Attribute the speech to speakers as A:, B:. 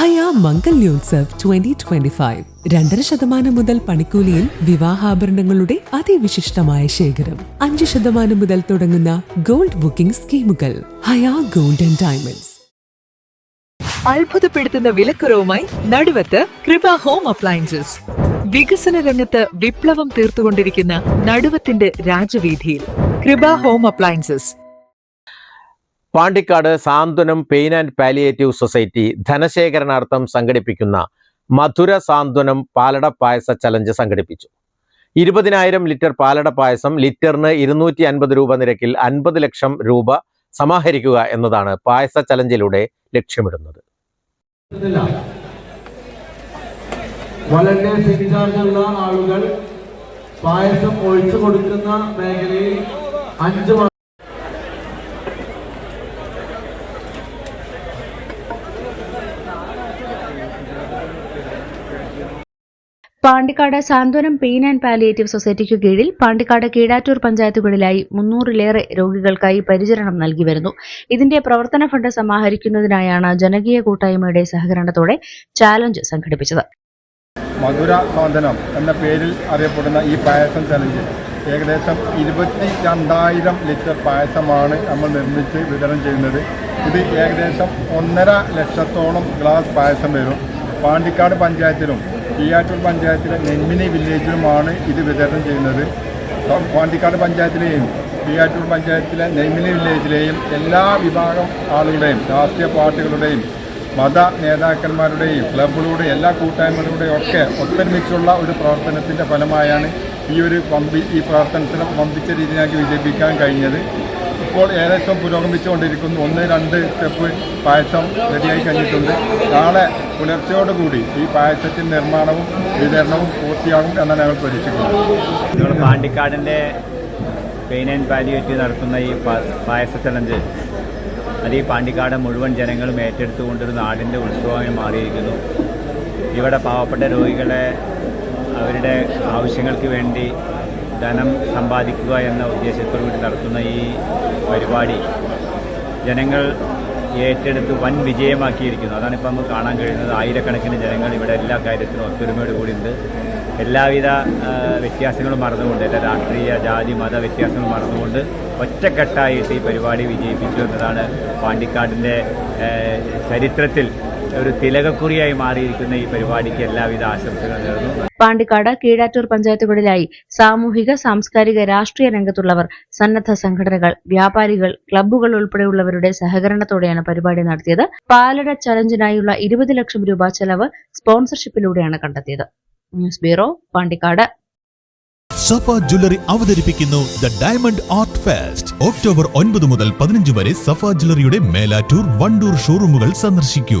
A: ഹയ മംഗല്യോത്സവ് twenty twenty five രണ്ടര ശതമാനം മുതൽ പണിക്കൂലിയിൽ വിവാഹാഭരണങ്ങളുടെ അതിവിശിഷ്ടമായ ശേഖരം. അഞ്ച് ശതമാനം മുതൽ തുടങ്ങുന്ന ഗോൾഡ് ബുക്കിംഗ് സ്കീമുകൾ. ഹയാ ഗോൾഡ് ആൻഡ് ഡയമണ്ട്സ്.
B: അത്ഭുതപ്പെടുത്തുന്ന വിലക്കുറവുമായി നടുവത്ത് കൃപ ഹോം അപ്ലയൻസസ്. വികസന രംഗത്ത് വിപ്ലവം തീർത്തുകൊണ്ടിരിക്കുന്ന നടുവത്തിന്റെ രാജവീതിയിൽ Kripa home appliances.
C: Pandikkad Santhwanam pain and palliative society ധനശേഖരണാർത്ഥം സംഘടിപ്പിക്കുന്ന മധുര സാന്ത്വനം പാലട പായസ ചലഞ്ച് സംഘടിപ്പിച്ചു ഇരുപതിനായിരം ലിറ്റർ പാലട പായസം ലിറ്ററിന് ഇരുന്നൂറ്റി അൻപത് രൂപ നിരക്കിൽ അൻപത് ലക്ഷം രൂപ സമാഹരിക്കുക എന്നതാണ് പായസ ചലഞ്ചിലൂടെ ലക്ഷ്യമിടുന്നത്.
D: വളണ്ടിയേഴ്സ് ഇൻചാർജ് ആളുകൾ പായസം ഒഴിച്ചു കൊടുക്കുന്ന മേഖലയിൽ അഞ്ച്
E: Pandikkad Santhwanam pain and palliative സൊസൈറ്റിക്ക് കീഴിൽ പാണ്ടിക്കാട് കീഴാറ്റൂർ പഞ്ചായത്തുകളിലായി മുന്നൂറിലേറെ രോഗികൾക്കായി പരിചരണം നൽകി വരുന്നു. ഇതിന്റെ പ്രവർത്തന ഫണ്ട് സമാഹരിക്കുന്നതിനായാണ് ജനകീയ കൂട്ടായ്മയുടെ സഹകരണത്തോടെ ചാലഞ്ച് സംഘടിപ്പിച്ചത്.
F: മധുര സാന്ത്വനം എന്ന പേരിൽ അറിയപ്പെടുന്ന ഈ പായസം ചലഞ്ച് ഏകദേശം ഇരുപത്തി രണ്ടായിരം ലിറ്റർ പായസമാണ് നമ്മൾ നിർമ്മിച്ച് വിതരണം ചെയ്യുന്നത്. ഇത് ഏകദേശം ഒന്നര ലക്ഷത്തോളം ഗ്ലാസ് പായസം വരും. പാണ്ടിക്കാട് പഞ്ചായത്തിലും ഈയാറ്റൂർ പഞ്ചായത്തിലെ നെന്മിനി വില്ലേജിലുമാണ് ഇത് വിതരണം ചെയ്യുന്നത്. പാണ്ടിക്കാട് പഞ്ചായത്തിലെയും കീയാറ്റൂർ പഞ്ചായത്തിലെ നെന്മിനി വില്ലേജിലെയും എല്ലാ വിഭാഗം ആളുകളുടെയും രാഷ്ട്രീയ പാർട്ടികളുടെയും മത നേതാക്കന്മാരുടെയും ക്ലബുകളുടെയും എല്ലാ കൂട്ടായ്മകളുടെയും ഒക്കെ ഒത്തൊരുമിച്ചുള്ള ഒരു പ്രവർത്തനത്തിന്റെ ഫലമായാണ് ഈ ഒരു പമ്പി ഈ പ്രവർത്തനത്തിന് പമ്പിച്ച രീതിയിലാക്കി വിജയിപ്പിക്കാൻ കഴിഞ്ഞത്. ഇപ്പോൾ ഏകദേശം പുരോഗമിച്ചുകൊണ്ടിരിക്കുന്നു. ഒന്ന് രണ്ട് സ്റ്റെപ്പ് പായസം റെഡിയായി കഴിഞ്ഞിട്ടുണ്ട്. നാളെ പുലർച്ചയോടുകൂടി ഈ പായസത്തിന്റെ നിർമ്മാണവും വിതരണവും പൂർത്തിയാകും എന്നാണ് ഞങ്ങൾ പ്രതീക്ഷിക്കുന്നത്
G: നിങ്ങൾ പാണ്ടിക്കാടിന്റെ പെയിൻ ആൻഡ് പാലിയേറ്റീവ് നടത്തുന്ന ഈ പായസ ചലഞ്ച് അത് ഈ പാണ്ടിക്കാട് മുഴുവൻ ജനങ്ങളും ഏറ്റെടുത്തുകൊണ്ടൊരു നാടിന്റെ ഉത്സവമായി മാറിയിരിക്കുന്നു. ഇവിടെ പാവപ്പെട്ട രോഗികളെ അവരുടെ ആവശ്യങ്ങൾക്ക് വേണ്ടി ധനം സമ്പാദിക്കുക എന്ന ഉദ്ദേശത്തോടു കൂടി നടത്തുന്ന ഈ പരിപാടി ജനങ്ങൾ ഏറ്റെടുത്ത് വൻ വിജയമാക്കിയിരിക്കുന്നു. അതാണ് ഇപ്പോൾ നമുക്ക് കാണാൻ കഴിയുന്നത്. ആയിരക്കണക്കിന് ജനങ്ങൾ ഇവിടെ എല്ലാ കാര്യത്തിലും ഒത്തൊരുമയോട് കൂടിയുണ്ട്. എല്ലാവിധ ആ, വ്യത്യാസങ്ങളും മറന്നുകൊണ്ട് എല്ലാ രാഷ്ട്രീയ ജാതി മത വ്യത്യാസങ്ങളും മറന്നുകൊണ്ട് ഒറ്റക്കെട്ടായിട്ട് ഈ പരിപാടി വിജയിപ്പിച്ചു എന്നതാണ് പാണ്ടിക്കാടിന്റെ ചരിത്രത്തിൽ ഒരു തിലകക്കുറിയായി മാറിയിരിക്കുന്ന ഈ പരിപാടിക്ക് എല്ലാവിധ ആശംസകളും നേർന്നു.
E: പാണ്ടിക്കാട് കീഴാറ്റൂർ പഞ്ചായത്തുകളിലായി സാമൂഹിക സാംസ്കാരിക രാഷ്ട്രീയ രംഗത്തുള്ളവർ സന്നദ്ധ സംഘടനകൾ വ്യാപാരികൾ ക്ലബ്ബുകൾ ഉൾപ്പെടെയുള്ളവരുടെ സഹകരണത്തോടെയാണ് പരിപാടി നടത്തിയത്. പാലട ചലഞ്ചിനായുള്ള ഇരുപത് ലക്ഷം രൂപ ചെലവ് സ്പോൺസർഷിപ്പിലൂടെയാണ് കണ്ടെത്തിയത്. News bureau Pandikkad.
H: Safa jewellery അവതരിപ്പിക്കുന്നു the diamond art fest. October ഒൻപത് മുതൽ പതിനഞ്ച് വരെ സഫ ജ്വല്ലറിയുടെ മേലാറ്റൂർ വണ്ടൂർ ഷോറൂമുകൾ സന്ദർശിക്കൂ.